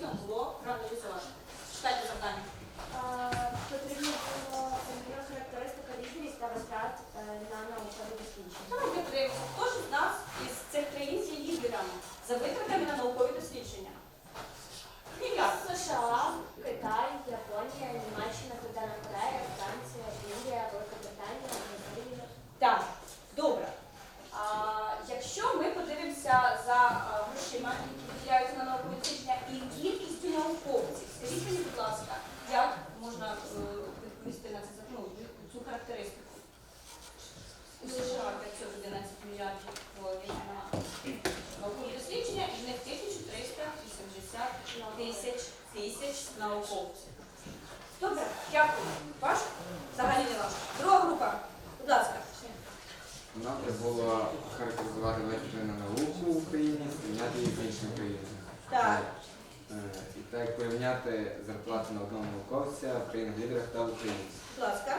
потрібно було проаналізувати. Читайте завдання. Потрібно було характеристика різність та витрат е, на наукові дослідження. Давайте подивимося, хто ж з нас із цих країн є лідерами за витратами на наукові дослідження? США, Китай, Японія, Німеччина, Південна Корея, Франція, Індія, Велика Британія, Бразилія. Так, добре. А, якщо ми подивимося за а, грошима, які виділяються на наукові дослідження, і кількістю науковців, скажіть мені, будь ласка, як можна е, відповісти на це ну, цю характеристику? У США 511 мільярдів доларів на наукові дослідження, і з них 1380 тисяч тисяч науковців. Добре, дякую. Ваш? Взагалі не ваш. Друга група. Будь ласка. Нам треба було характеризувати витрати на науку в Україні, порівняти їх з іншими країнами. Так. Е, І так порівняти зарплату на одного науковця в країнах-лідерах та в Україні. Будь ласка.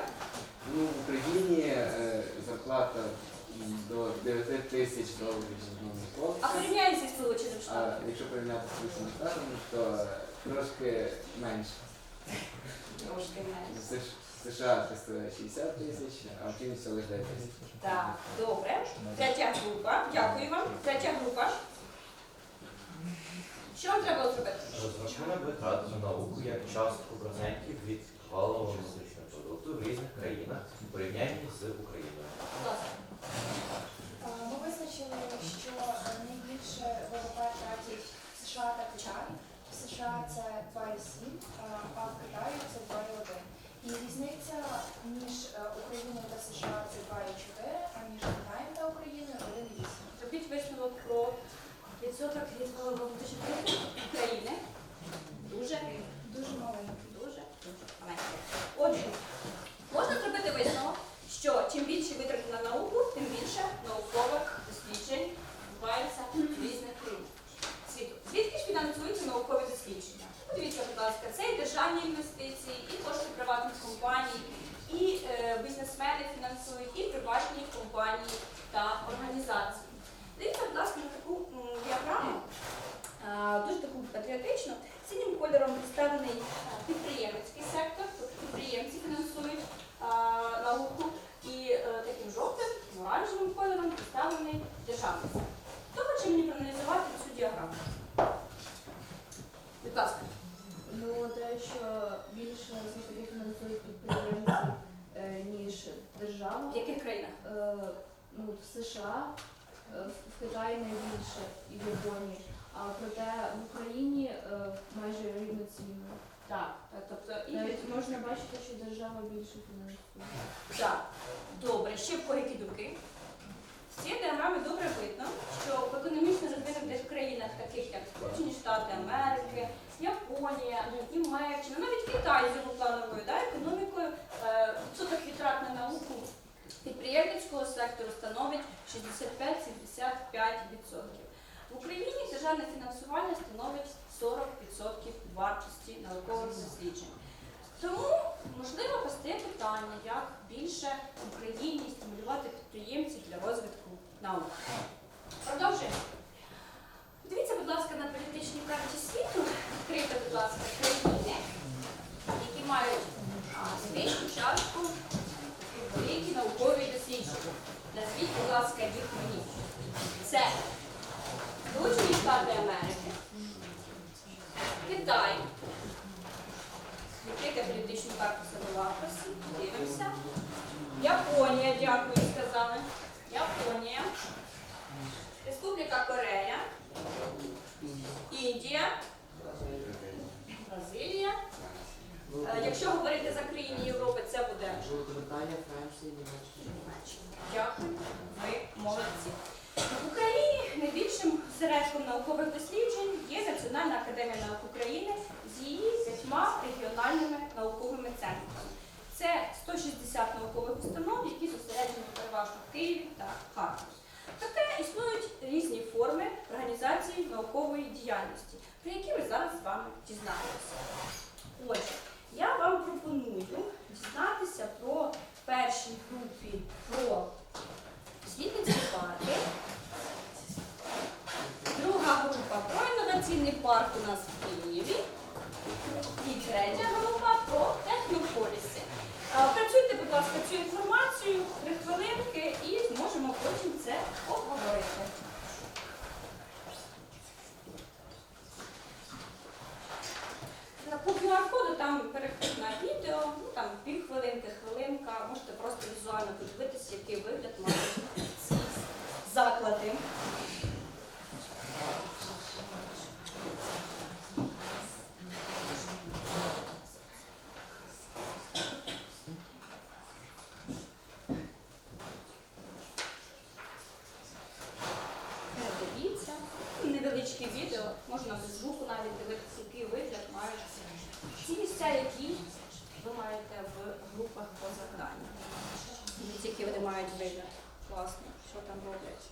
Ну, в Україні е, зарплата до 9 тисяч доларів на одного А порівняємо зі Сполученим А Штатом. якщо порівняти з Сполученими Штатами, то трошки менше. Трошки менше. В Сш- США 360 тисяч, а в Україні всього лише 9 тисяч. Так, добре. Третя група. Дякую вам. Третя група. Що вам треба зробити? Розрахунок витрат на науку як частку процентів від валового внутрішнього продукту в різних країнах у порівнянні з Україною. Будь ласка. Е, Ми визначили, що найбільше ВВП тратять США та Китай. В США це 2,7, а в Китаї це 2,1. І різниця між е, Україною та США це 2,4, а між Китаєм та Україною 1,8. Зробіть висновок про відсоток від валового внутрішнього України. Дуже, Дуже маленький. дуже, дуже маленький. Отже, можна зробити висновок, що чим більше витрати на науку, тим більше наукових досліджень відбувається в різних країнах світу. Звідки ж фінансуються наукові дослідження? Подивіться, будь ласка, це і державні інвестиції, і кошти приватних компаній, і е, бізнесмени фінансують, і приватні компанії та організації. Дивіться, будь ласка, на таку м, діаграму, е, дуже таку патріотичну. Синім кольором представлений е, підприємницький сектор, тобто підприємці фінансують е, науку, і е, таким жовтим, оранжевим кольором представлений державний сектор. Хто хоче мені проаналізувати цю діаграму? Будь ласка. Ну, те, що більше все-таки фінансують підприємці, е, ніж держава. В яких країнах? Е, ну, в США, е, в Китаї найбільше і в Японії. А проте в Україні е, майже рівноцінно. Так, так, тобто і Навіть можна бачити, що держава більше фінансує. Так, добре, ще в кого які думки. З цієї діаграми добре видно, що в економічно розвинутих країнах, таких як Сполучені Штати Америки, Японія, Німеччина, навіть Китай з його плановою да, економікою, е, відсоток витрат на науку підприємницького сектору становить 65-75%. В Україні державне фінансування становить 40% вартості наукових досліджень. Тому можливо постає питання, як більше в Україні стимулювати підприємців для розвитку науки. Продовжуємо. Дивіться, будь ласка, на політичній карті світу. Відкрийте, будь ласка, країни, які мають а, свічну частку великі наукові дослідження. Назвіть, будь ласка, їх мені. Це Сполучені Штати Америки, Китай. Відкрийте політичну карту Садовакосі, дивимося. Японія, дякую, сказали. Японія. Республіка Корея. Індія. Бразилія. Е, Якщо говорити за країни Європи, це буде Великобританія, Франція, Німеччина. Дякую, ви молодці. В Україні найбільшим осередком наукових досліджень є Національна академія наук України з її п'ятьма регіональними науковими центрами. Це 160 наукових установ, які зосереджені переважно в Києві та Харкові. Проте існують різні форми організації наукової діяльності, про які ми зараз з вами дізнаємося. Отже, я вам пропоную дізнатися про першій групі про дослідницькі парки. Друга група про інноваційні інноваційний парк у нас в Києві. І третя група про технополіси. Е, Працюйте, будь ласка, цю інформацію, три хвилинки, і зможемо потім це обговорити. На по QR-коду там переходь на відео, ну там півхвилинки, хвилинка, можете просто візуально подивитися, який вигляд мають ці заклади. Дивіться, невеличке відео, можна без звуку навіть дивитися, який вигляд мають ці місця, які ви маєте в групах по завданню. Дивіться, які вони мають вигляд. Класно, що там роблять.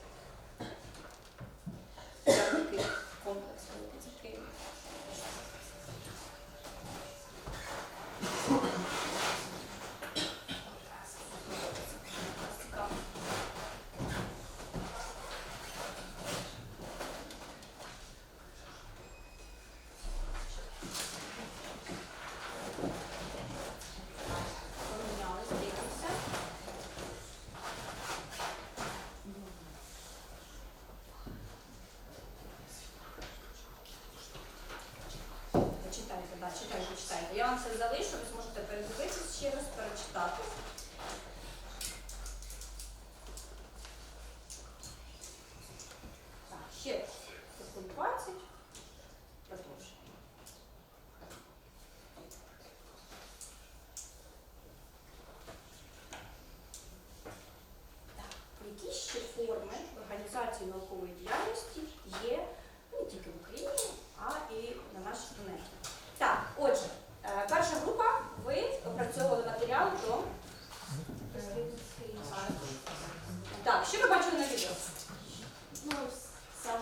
Такий комплекс великий це Київ. Цікаво. Помінялись, дивимося. Почитайте, да, читайте, читайте. Я вам все залишу, ви зможете передивитися ще раз, перечитати. Так, ще секунд 20. Продовжуємо. Так, які ще форми організації наукової діяльності є не тільки в Україні, а і на нашій планеті? Так, отже, е, перша група, ви опрацьовували матеріал про Дослідницький парк. так, що ви бачили на відео? Ну, сам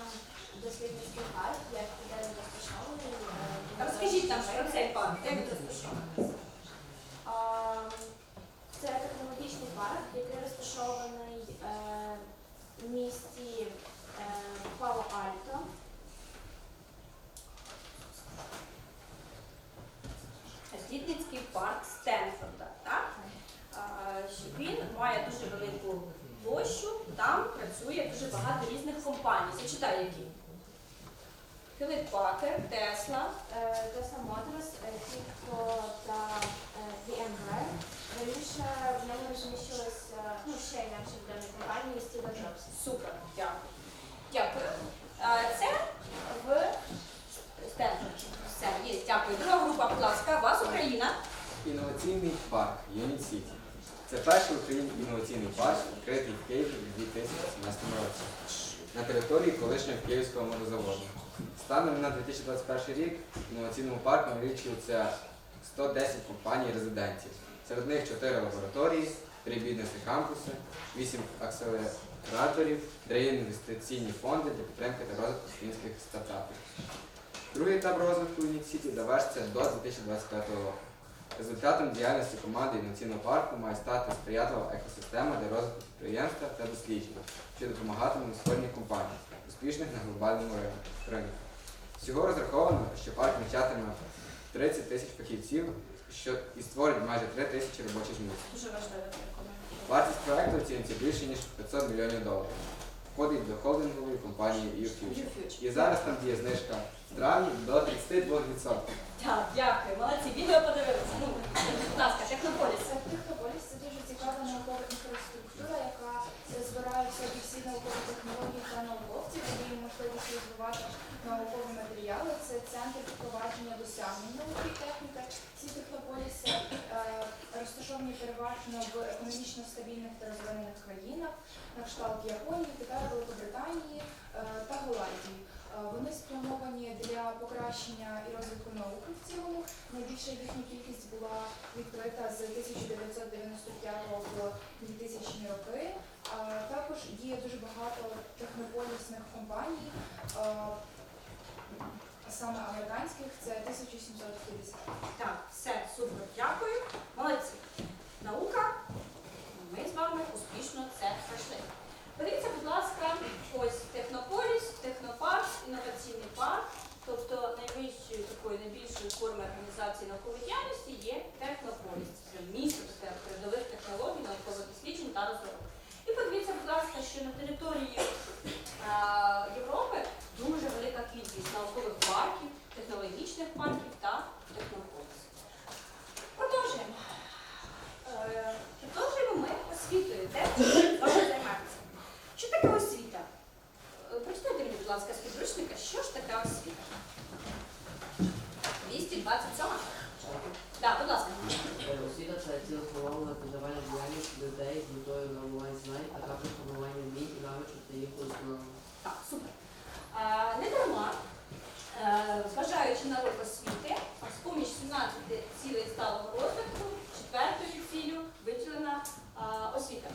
дослідницький парк, як де він розташований. е, Розкажіть нам про цей парк, де він розташований? А, Це технологічний парк, який розташований е, в місті е, Пало-Альто. Дослідницький парк Стенфорда. Так? Він має дуже велику площу, там працює дуже багато різних компаній. Зачитай які. Хewlett Packard, Tesla, Е, Tesla Motors, е, та е, VMware. Раніше в ньому розміщилися ну, ще інакше відомі компанії Стіва Джобса. Супер, дякую. Дякую. Це в Стенфорді. Все, є, дякую. Друга група, будь ласка, вас Україна. Інноваційний парк Юніт Сіті. Це перший в Україні інноваційний парк, відкритий в Києві у 2017 році на території колишнього Київського морозаводу. Станом на 2021 рік в інноваційному парку налічується 110 компаній резидентів. Серед них 4 лабораторії, 3 бізнес-кампуси, 8 акселераторів, 3 інвестиційні фонди для підтримки та розвитку українських стартапів. Другий етап розвитку Сіті завершиться до 2025 року. Результатом діяльності команди інноваційного парку має стати сприятлива екосистема для розвитку підприємства та досліджень, що допомагатиме на створенні компаній, успішних на глобальному рин- ринку. Всього розраховано, що парк навчатиме 30 тисяч фахівців, що і створить майже 3 тисячі робочих місць. Дуже важливо. Вартість проекту оцінюється більше ніж 500 мільйонів доларів. Входить до холдингової компанії YouFuture. І зараз там діє знижка з травня до 32%. Так, дякую. Молодці. Відео подивилися. Ну, будь ласка, технополіс. Це Технополіс це дуже цікава наукова інфраструктура, яка збирає в собі всі наукові технології та науковців, їм наукові матеріали. Це центр впровадження досягнень науки і техніки. Ці технополіси е, розташовані переважно в економічно стабільних та розвинених країнах, на кшталт Японії, Китаю, Великобританії е, та Голландії. Е, Вони спрямовані для покращення і розвитку науки в цілому. Найбільша їхня кількість була відкрита з 1995 по 2000 роки. Також є дуже багато технополісних компаній, саме американських, це 1750. Так, все, супер, дякую. Молодці. Наука. Ми з вами успішно це пройшли. Подивіться, будь ласка, ось технополіс, технопарк, інноваційний парк. найвищою такою найбільшою формою організації наукової діяльності є технополіс. Це місто таке передових технологій, наукових досліджень та розробок. І подивіться, будь ласка, що на території е, Європи дуже велика кількість наукових парків, технологічних парків та технополісів. Продовжуємо. Е, Продовжуємо ми освітою. Де ми вами займатися? Що таке освіта? Е, Прочитайте мені, будь ласка, з підручника, що ж таке освіта? 227. Так, будь ласка. Е, Освіта це цілеспрямоване пізнавання діяльність людей з метою набування знань, а також формування вмінь і навичок та їх удосконалення. Так, супер. Не дарма, е, зважаючи на рок освіти, з поміж 17 цілей сталого розвитку, четвертою цілю виділена освіта.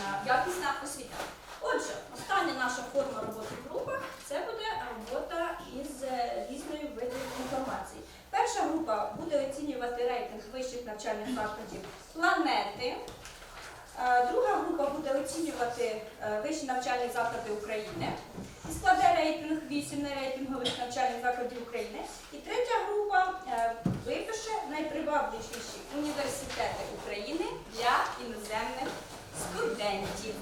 Е, Якісна освіта. Отже, остання наша форма роботи в групах це буде робота із е, різною видами інформації. Перша група буде оцінювати рейтинг вищих навчальних закладів планети. Е, Друга група буде оцінювати е, вищі навчальні заклади України і складе рейтинг 8 нерейтингових навчальних закладів України. І третя група е, випише найпривабливіші університети України для іноземних студентів.